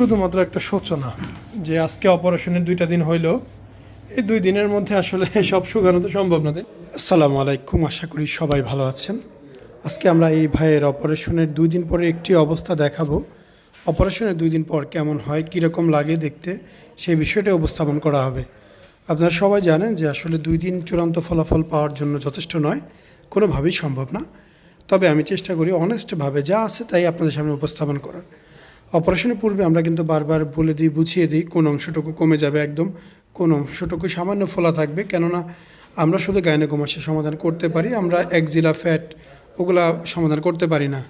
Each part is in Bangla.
শুধুমাত্র একটা সূচনা যে আজকে অপারেশনের দুইটা দিন হইল। এই দুই দিনের মধ্যে আসলে সব শুকানো তো সম্ভব না? আসসালামু আলাইকুম, আশা করি সবাই ভালো আছেন। আজকে আমরা এই ভাইয়ের অপারেশনের দুই দিন পরে একটি অবস্থা দেখাবো। অপারেশনের দুই দিন পর কেমন হয়, কীরকম লাগে দেখতে, সেই বিষয়টা উপস্থাপন করা হবে। আপনারা সবাই জানেন যে আসলে দুই দিন চূড়ান্ত ফলাফল পাওয়ার জন্য যথেষ্ট নয়, কোনোভাবেই সম্ভব না। তবে আমি চেষ্টা করি অনেস্টভাবে যা আছে তাই আপনাদের সামনে উপস্থাপন করার। অপারেশনের পূর্বে আমরা কিন্তু বারবার বলে দিই, বুঝিয়ে দিই কোন অংশটুকু কমে যাবে একদম, কোন অংশটুকু সামান্য ফোলা থাকবে। কেননা আমরা শুধু গাইনোকমাসের সমাধান করতে পারি, আমরা একজিলা ফ্যাট ওগুলা সমাধান করতে পারি না।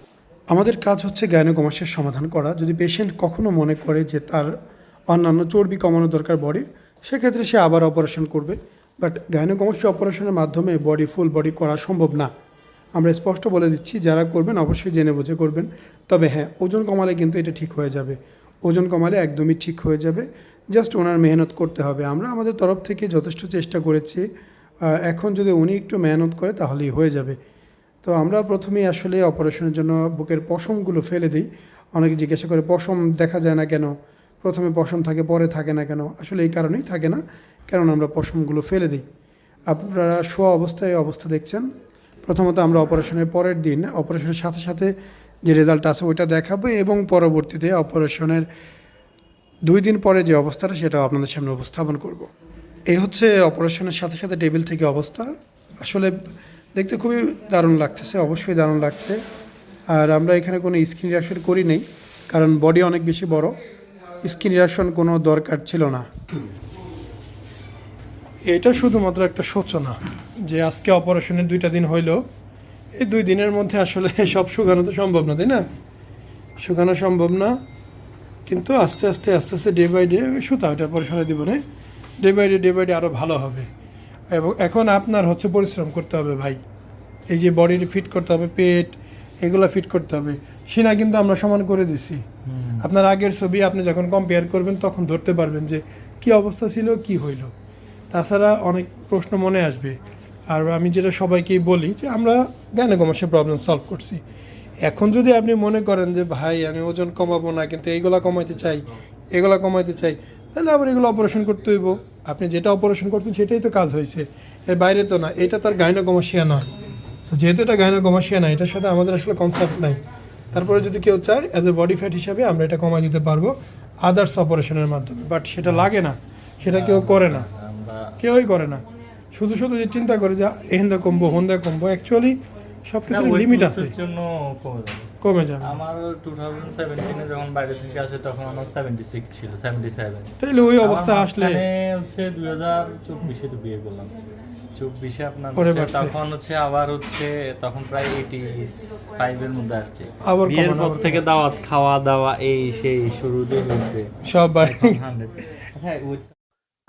আমাদের কাজ হচ্ছে গাইনোকমাসের সমাধান করা। যদি পেশেন্ট কখনো মনে করে যে তার অন্যান্য চর্বি কমানো দরকার বডির সেক্ষেত্রে সে আবার অপারেশন করবে। বাট গাইনোকমাসি অপারেশনের মাধ্যমে বডি, ফুল বডি করা সম্ভব না। আমরা স্পষ্ট বলে দিচ্ছি, যারা করবেন অবশ্যই জেনে বুঝে করবেন। তবে হ্যাঁ ওজন কমালে কিন্তু এটা ঠিক হয়ে যাবে। ওজন কমালে একদমই ঠিক হয়ে যাবে। জাস্ট ওনার মেহনত করতে হবে। আমরা আমাদের তরফ থেকে যথেষ্ট চেষ্টা করেছি। এখন যদি উনি একটু মেহনত করে তাহলেই হয়ে যাবে। তো আমরা প্রথমেই আসলে অপারেশনের জন্য বুকের পশমগুলো ফেলে দিই। অনেকে জিজ্ঞাসা করে, পশম দেখা যায় না কেন? প্রথমে পশম থাকে, পরে থাকে না কেন? আসলে এই কারণেই থাকে না। কারণ আমরা পশমগুলো ফেলে দিই। আপনারা শোয়া অবস্থায় অবস্থা দেখছেন। প্রথমত আমরা অপারেশনের পরের দিন, অপারেশনের সাথে সাথে যে রেজাল্ট আছে ওইটা দেখাবো এবং পরবর্তীতে অপারেশনের দুই দিন পরে যে অবস্থাটা সেটা আপনাদের সামনে উপস্থাপন করব। এই হচ্ছে অপারেশনের সাথে সাথে টেবিল থেকে অবস্থা। আসলে দেখতে খুবই দারুণ লাগতেছে, অবশ্যই দারুণ লাগছে। আর আমরা এখানে কোনো স্কিন রিয়াকশন করি নেই, কারণ বডি অনেক বেশি বড়। স্কিন রিয়াকশন কোনো দরকার ছিল না। এটা শুধুমাত্র একটা সূচনা। যে আজকে অপারেশনের দুইটা দিন হইল এই দুই দিনের মধ্যে আসলে সব শুকানো তো সম্ভব না তাই না? শুকানো সম্ভব না কিন্তু আস্তে আস্তে আস্তে আস্তে ডে বাই ডে সুতা ওটা পরে সরাই দিব না day by day day by day আরও ভালো হবে। এবং এখন আপনার হচ্ছে পরিশ্রম করতে হবে ভাই। এই যে বডির ফিট করতে হবে পেট এগুলো ফিট করতে হবে। সিনা কিন্তু আমরা সমান করে দিছি। আপনার আগের ছবি আপনি যখন কম্পেয়ার করবেন তখন ধরতে পারবেন যে কি অবস্থা ছিল কি হইল। তাছাড়া অনেক প্রশ্ন মনে আসবে। আর আমি যেটা সবাইকেই বলি যে আমরা গাইনোকমাসের প্রবলেম সলভ করছি। এখন যদি আপনি মনে করেন যে ভাই আমি ওজন কমাবো না কিন্তু এইগুলা কমাইতে চাই এগুলা কমাইতে চাই তাহলে আবার এগুলো অপারেশন করতে হইব। আপনি যেটা অপারেশন করতেন সেটাই তো কাজ হয়েছে এর বাইরে তো না এটা তার গাইনোকমাসিয়া নয়। তো যেহেতু এটা গাইনোকমাসিয়া না এটার সাথে আমাদের আসলে কনসেপ্ট নাই। তারপরে যদি কেউ চায় অ্যাজ এ বডি ফ্যাট হিসাবে আমরা এটা কমাই দিতে পারব আদার্স অপারেশনের মাধ্যমে। বাট সেটা লাগে না সেটা কেউ করে না। কেউই করে না। শুধু শুধু যে চিন্তা করে যে এহেন্দা কমবো হন্দা কমবো অ্যাকচুয়ালি সব লিমিট আছে। এর জন্য কমে যাবে। আমার টু থাউজেন্ড সেভেন্টিনে যখন বাইরে থেকে আসে তখন আমার সেভেন্টি সিক্স ছিল সেভেন্টি সেভেন তাইলে ওই অবস্থা আসলে হচ্ছে দুই হাজার চব্বিশে তো বিয়ে করলাম। চব্বিশে আপনার ওরে হচ্ছে বাপরে। তখন হচ্ছে আবার হচ্ছে তখন প্রায় এইটি ফাইভের মধ্যে আসছে। আবার বিয়ের পর থেকে দাওয়াত খাওয়া দাওয়া এই সেই শুরু যে হয়েছে। সব ওই-